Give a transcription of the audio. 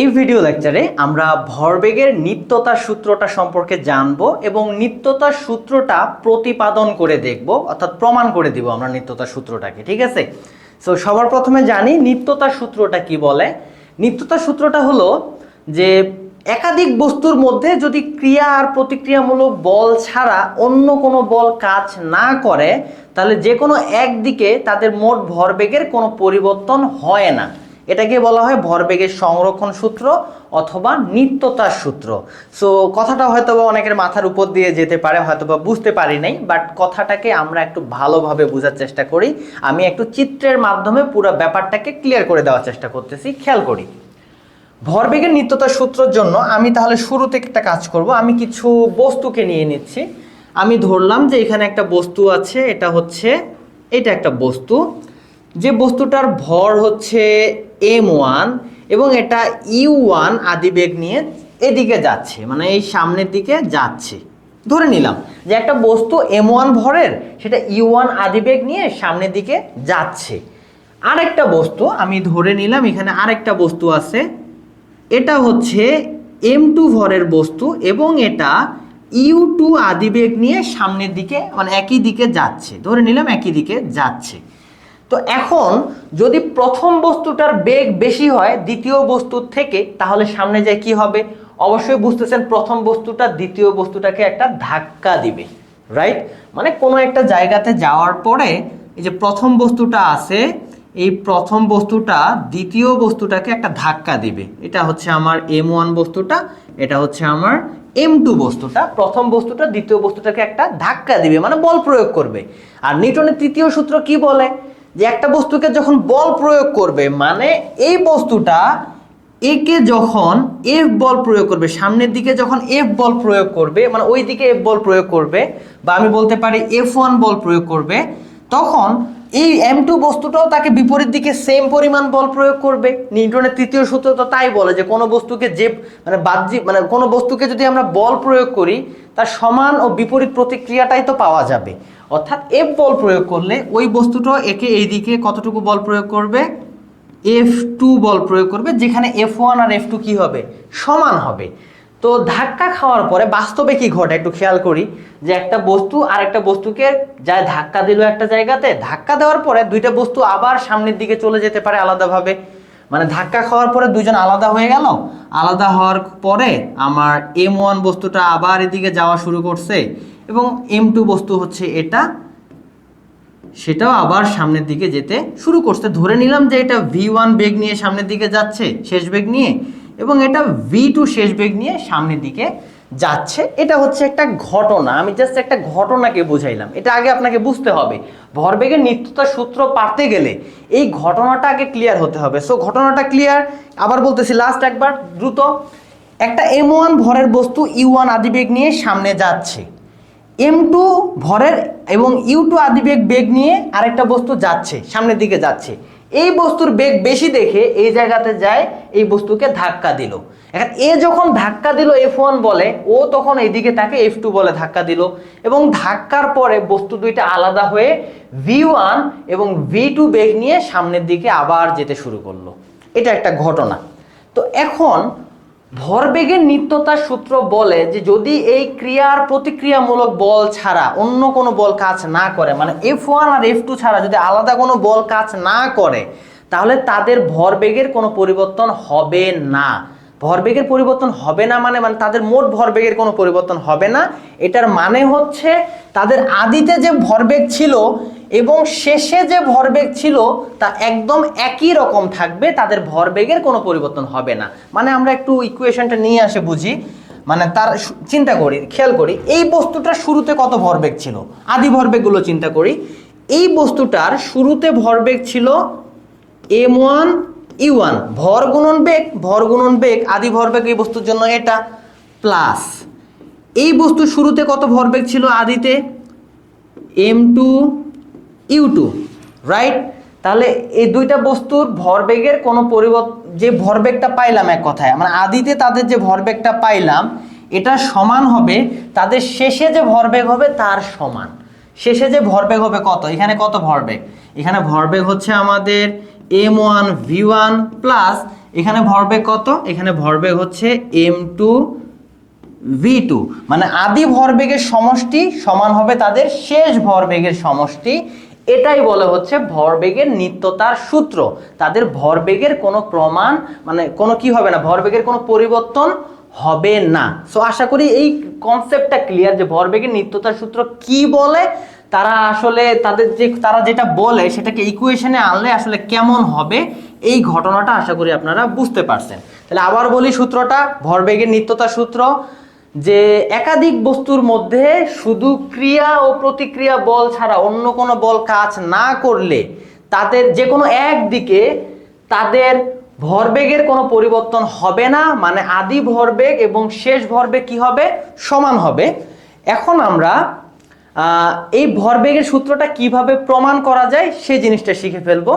এই ভিডিও লেকচারে আমরা ভরবেগের নিত্যতার সূত্রটা সম্পর্কে জানব এবং নিত্যতার সূত্রটা প্রতিপাদন করে দেখব, অর্থাৎ প্রমাণ করে দিব আমরা নিত্যতার সূত্রটাকে, ঠিক আছে? সো সবার প্রথমে জানি নিত্যতার সূত্রটা কি বলে? নিত্যতার সূত্রটা হলো যে একাধিক বস্তুর মধ্যে যদি ক্রিয়া আর প্রতিক্রিয়ামূলক বল ছাড়া অন্য কোনো বল কাজ না করে, তাহলে যে কোনো একদিকে তাদের মোট ভরবেগের কোনো পরিবর্তন হয় না। এটাকে বলা হয় ভরবেগের সংরক্ষণ সূত্র অথবা নিত্যতার সূত্র। সো কথাটা হয়তো অনেকের মাথার উপর দিয়ে যেতে পারে হয়তো বা বুঝতে পারি নাই বাট কথাটাকে আমরা একটু ভালোভাবে বোঝার চেষ্টা করি। আমি একটু চিত্রের মাধ্যমে পুরো ব্যাপারটাকে ক্লিয়ার করে দেওয়ার চেষ্টা করতেছি, খেয়াল করি। ভরবেগের নিত্যতার সূত্রের জন্য আমি তাহলে শুরুতে একটা কাজ করব। আমি কিছু বস্তুকে নিয়ে নিচ্ছি। আমি ধরলাম যে এখানে একটা বস্তু আছে, এটা হচ্ছে, এটা একটা বস্তু। যে বস্তুটার ভর হচ্ছে এম ওয়ান এবং এটা ইউ ওয়ান আদিবেগ নিয়ে এদিকে যাচ্ছে মানে এই সামনের দিকে যাচ্ছে। ধরে নিলাম যে একটা বস্তু এম ওয়ান ভরের, সেটা ইউ ওয়ান আদিবেগ নিয়ে সামনের দিকে যাচ্ছে। আরেকটা বস্তু, আমি ধরে নিলাম এখানে আরেকটা বস্তু আছে, এটা হচ্ছে এম টু ভরের বস্তু এবং এটা ইউ টু আদিবেগ নিয়ে সামনের দিকে মানে একই দিকে যাচ্ছে। ধরে নিলাম একই দিকে যাচ্ছে। তো এখন যদি প্রথম বস্তুটার বেগ বেশি হয় দ্বিতীয় বস্তুর থেকে, তাহলে সামনে যায় কি হবে? অবশ্যই বুঝতেছেন প্রথম বস্তুটা দ্বিতীয় বস্তুটাকে একটা ধাক্কা দিবে রাইট মানে কোনো একটা জায়গাতে যাওয়ার পরে এই যে প্রথম বস্তুটা আছে, এই প্রথম বস্তুটা দ্বিতীয় বস্তুটাকে একটা ধাক্কা দিবে। এটা হচ্ছে আমার এম ওয়ান বস্তুটা, এটা হচ্ছে আমার এম টু বস্তুটা। প্রথম বস্তুটা দ্বিতীয় বস্তুটাকে একটা ধাক্কা দিবে মানে বল প্রয়োগ করবে। আর নিউটনের তৃতীয় সূত্র কি বলে? যে একটা বস্তুকে যখন বল প্রয়োগ করবে মানে এই বস্তুটা একে যখন এফ বল প্রয়োগ করবে, সামনের দিকে যখন এফ বল প্রয়োগ করবে মানে ওই দিকে এফ বল প্রয়োগ করবে, বা আমি বলতে পারি এফ ওয়ান বল প্রয়োগ করবে, তখন এই এম টু বস্তুটাও তাকে বিপরীত দিকে সেম পরিমাণ বল প্রয়োগ করবে। নিউটনের তৃতীয় সূত্র তো তাই বলে যে কোনো বস্তুকে যে মানে বাহ্যিক মানে কোনো বস্তুকে যদি আমরা বল প্রয়োগ করি, তার সমান ও বিপরীত প্রতিক্রিয়াটাই তো পাওয়া যাবে। অর্থাৎ এফ বল প্রয়োগ করলে ওই বস্তুটাও একে এই দিকে কতটুকু বল প্রয়োগ করবে? এফ টু বল প্রয়োগ করবে, যেখানে এফ ওয়ান আর এফ টু কী হবে? সমান হবে। তো ধাক্কা খাওয়ার পরে বাস্তবে কি ঘটে? একটু খেয়াল করি যে একটা বস্তু আর একটা বস্তুকে যা ধাক্কা দিল একটা জায়গাতে, ধাক্কা দেওয়ার পরে দুইটা বস্তু আবার সামনের দিকে চলে যেতে পারে আলাদাভাবে। মানে ধাক্কা খাওয়ার পরে দুজন আলাদা হয়ে গেল, আলাদা হওয়ার পরে আমার এম ওয়ান বস্তুটা আবার এদিকে যাওয়া শুরু করছে এবং এম টু বস্তু হচ্ছে এটা। সেটাও আবার সামনের দিকে যেতে শুরু করছে। ধরে নিলাম যে এটা ভি ওয়ান বেগ নিয়ে সামনের দিকে যাচ্ছে, শেষ বেগ নিয়ে, এবং এটা ভি টু শেষ বেগ নিয়ে সামনের দিকে যাচ্ছে। এটা হচ্ছে একটা ঘটনা। আমি জাস্ট একটা ঘটনাকে বুঝাইলাম। এটা আগে আপনাকে বুঝতে হবে। ভরবেগের নিত্যতার সূত্র পারতে গেলে এই ঘটনাটা আগে ক্লিয়ার হতে হবে। সো ঘটনাটা ক্লিয়ার আবার বলতেছি লাস্ট একবার, দ্রুত। একটা এম ওয়ান ভরের বস্তু ইউ ওয়ান আদিবেগ নিয়ে সামনে যাচ্ছে। এম টু ভরের এবং ইউ টু আদিবেগ বেগ নিয়ে আরেকটা বস্তু যাচ্ছে, সামনের দিকে যাচ্ছে। এই বস্তুর বেগ বেশি দেখে এই জায়গাতে যায়, এই বস্তুকে ধাক্কা দিল। এখন এ যখন ধাক্কা দিল এফ ওয়ান বলে, ও তখন এইদিকে তাকে এফ টু বলে ধাক্কা দিল। এবং ধাক্কার পরে বস্তু দুইটা আলাদা হয়ে ভি ওয়ান এবং ভি টু বেগ নিয়ে সামনের দিকে আবার যেতে শুরু করল। এটা একটা ঘটনা। তো এখন ভরবেগের নিত্যতার সূত্র বলে যে যদি এই ক্রিয়ার প্রতিক্রিয়ামূলক বল ছাড়া অন্য কোনো বল কাজ না করে মানে এফ ওয়ান আর এফ টু ছাড়া যদি আলাদা কোনো বল কাজ না করে, তাহলে তাদের ভরবেগের কোনো পরিবর্তন হবে না। ভরবেগের পরিবর্তন হবে না মানে মানে তাদের মোট ভরবেগের কোনো পরিবর্তন হবে না। এটার মানে হচ্ছে তাদের আদিতে যে ভরবেগ ছিল এবং শেষে যে ভরবেগ ছিল তা একদম একই রকম থাকবে, তাদের ভরবেগের কোনো পরিবর্তন হবে না। মানে আমরা একটু ইকুয়েশনটা নিয়ে আসে বুঝি। মানে তার চিন্তা করি, খেয়াল করি, এই বস্তুটার শুরুতে কত ভরবেগ ছিল? আদি ভরবেগগুলো চিন্তা করি। এই বস্তুটার শুরুতে ভরবেগ ছিল এম ওয়ান ই ওয়ান ভর গুণন বেগ, ভর গুণন বেগ, আদি ভরবেগ এই বস্তুর জন্য এটা প্লাস এই বস্তু শুরুতে কত ভরবেগ ছিল আদিতে? M two U two right তাহলে এই দুইটা বস্তুর ভরবেগের কোনো পরিবর্তন যে ভরবেগটা পাইলাম এক কথায় মানে আদিতে তাদের যে ভরবেগটা পাইলাম, এটা সমান হবে, তাদের শেষে যে ভরবেগ হবে তার সমান। শেষে যে ভরবেগ হবে কত? এখানে কত ভরবেগ? এখানে ভরবেগ হচ্ছে আমাদের M one V one plus এখানে ভরবেগ কত? এখানে ভরবেগ হচ্ছে এম টু ভি টু মানে আদি ভরবেগের সমষ্টি সমান হবে তাদের শেষ ভরবেগের সমষ্টি এটাই বলে হচ্ছে ভরবেগের নিত্যতার সূত্র। তাদের ভরবেগের কোনো প্রমাণ মানে কোনো কি হবে না, ভরবেগের কোনো পরিবর্তন হবে না। সো আশা করি এই কনসেপ্টটা ক্লিয়ার যে ভরবেগের নিত্যতার সূত্র কি বলে, তারা আসলে তাদের যে, তারা যেটা বলে সেটাকে ইকুয়েশনে আনলে আসলে কেমন হবে, এই ঘটনাটা আশা করি আপনারা বুঝতে পারছেন। তাহলে আবার বলি সূত্রটা, ভরবেগের নিত্যতার সূত্র। যে একাধিক বস্তুর মধ্যে শুধু ক্রিয়া ও প্রতিক্রিয়া বল ছাড়া অন্য কোনো বল কাজ না করলে তাদের যে কোনো একদিকে তাদের ভরবেগের কোনো পরিবর্তন হবে না মানে আদি ভরবেগ এবং শেষ ভরবেগ কি হবে? সমান হবে। এখন আমরা এই ভরবেগের সূত্রটা কীভাবে প্রমাণ করা যায় সেই জিনিসটা শিখে ফেলব।